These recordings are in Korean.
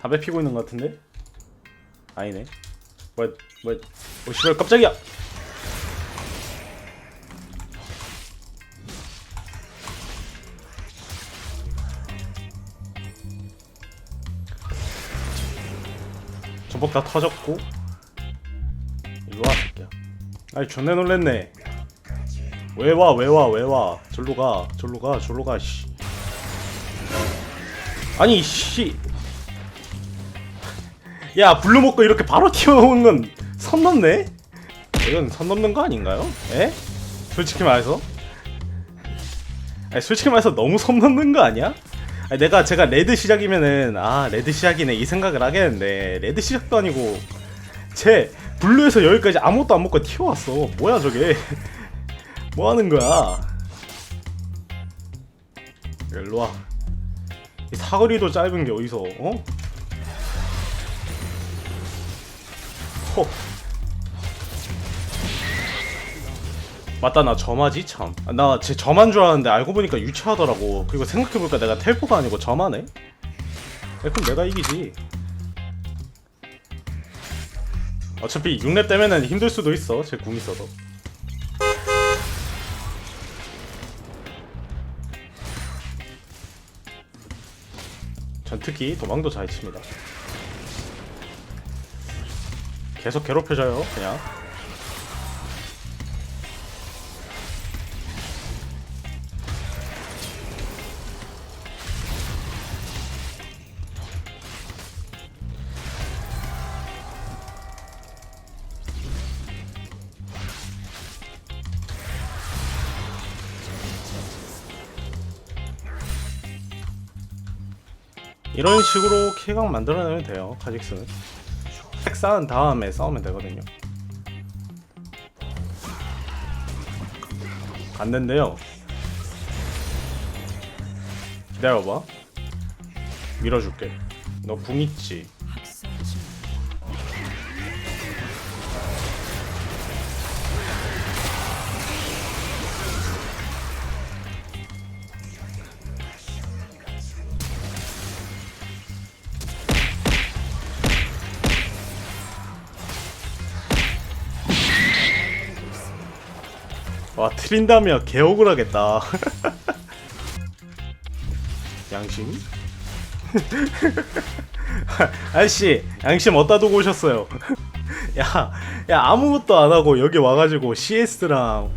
담배 피고 있는 것 같은데? 아니네. 뭐야, 뭐야, 오 씨발 깜짝이야. 전복 다 터졌고 일로 와 새끼야. 아이 존내 놀랬네. 왜 와, 왜 와, 왜 와? 절로 가, 절로 가, 절로 가, 씨. 아니, 씨. 야 블루 먹고 이렇게 바로 튀어나오는 건 선 넘네? 이건 선 넘는 거 아닌가요? 에? 솔직히 말해서 아니 솔직히 말해서 너무 선 넘는 거 아니야? 아니, 내가 제가 레드 시작이면은 아 레드 시작이네 이 생각을 하겠는데 레드 시작도 아니고 제 블루에서 여기까지 아무것도 안 먹고 튀어왔어 뭐야 저게 뭐 하는 거야 일로와 이 사거리도 짧은 게 어디서 어? 호. 맞다 나 점하지 참. 나 제 점한 줄 알았는데 알고 보니까 유치하더라고. 그리고 생각해보니까 내가 텔포가 아니고 점하네. 야, 그럼 내가 이기지. 어차피 6렙 때면은 힘들 수도 있어. 제궁 있어도. 전 특히 도망도 잘 칩니다. 계속 괴롭혀줘요 그냥. 이런 식으로 킬각 만들어내면 돼요 카직스는 색 쌓은 다음에 싸우면 되거든요. 안 된대요. 기다려봐. 밀어줄게. 너 궁 있지? 와 트린다며 개억울하겠다 양심? 아저씨 양심 어디다 두고 오셨어요 야, 야 아무것도 안 하고 여기 와가지고 CS랑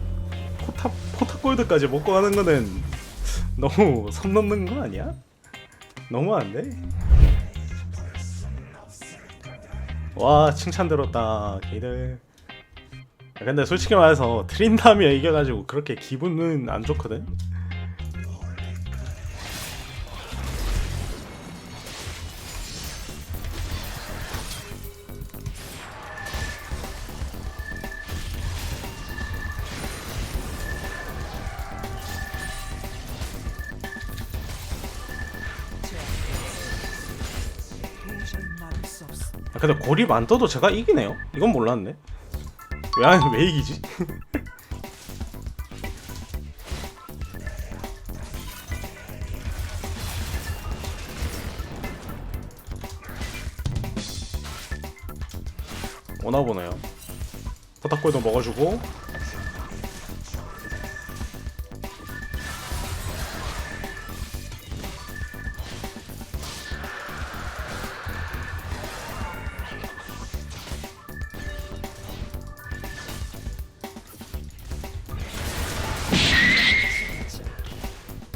포탑 포탑골드까지 먹고 가는 거는 너무 선 넘는 거 아니야? 너무한데? 와 칭찬 들었다 야, 근데 솔직히 말해서 트린다미어 이겨가지고 그렇게 기분은 안 좋거든. 아, 근데 고립 안 떠도 제가 이기네요. 이건 몰랐네. 왜, 안- 왜 이기지? 오나 보네요. 포탑골도 먹어주고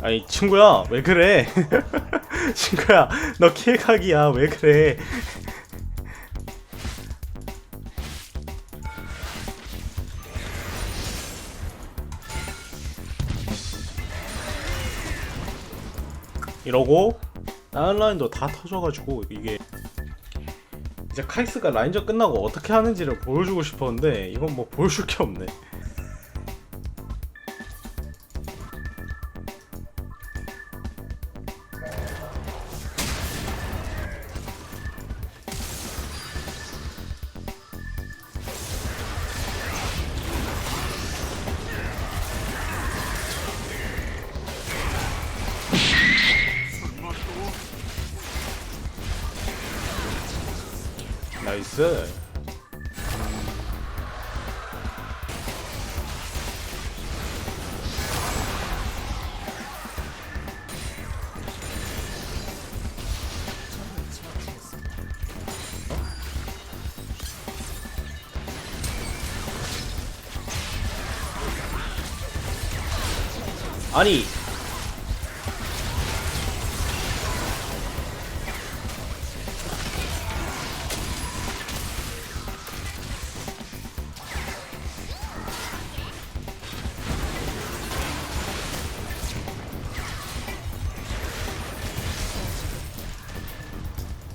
아니 친구야 왜 그래? 친구야 너 키획학이야 왜 그래? 이러고 다른 라인도 다 터져가지고 이게 이제 카이스가 라인전 끝나고 어떻게 하는지를 보여주고 싶었는데 이건 뭐 보여줄 게 없네. 나이스. 아니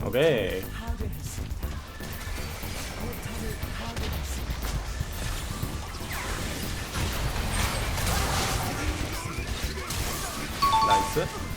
오케이. 나이스.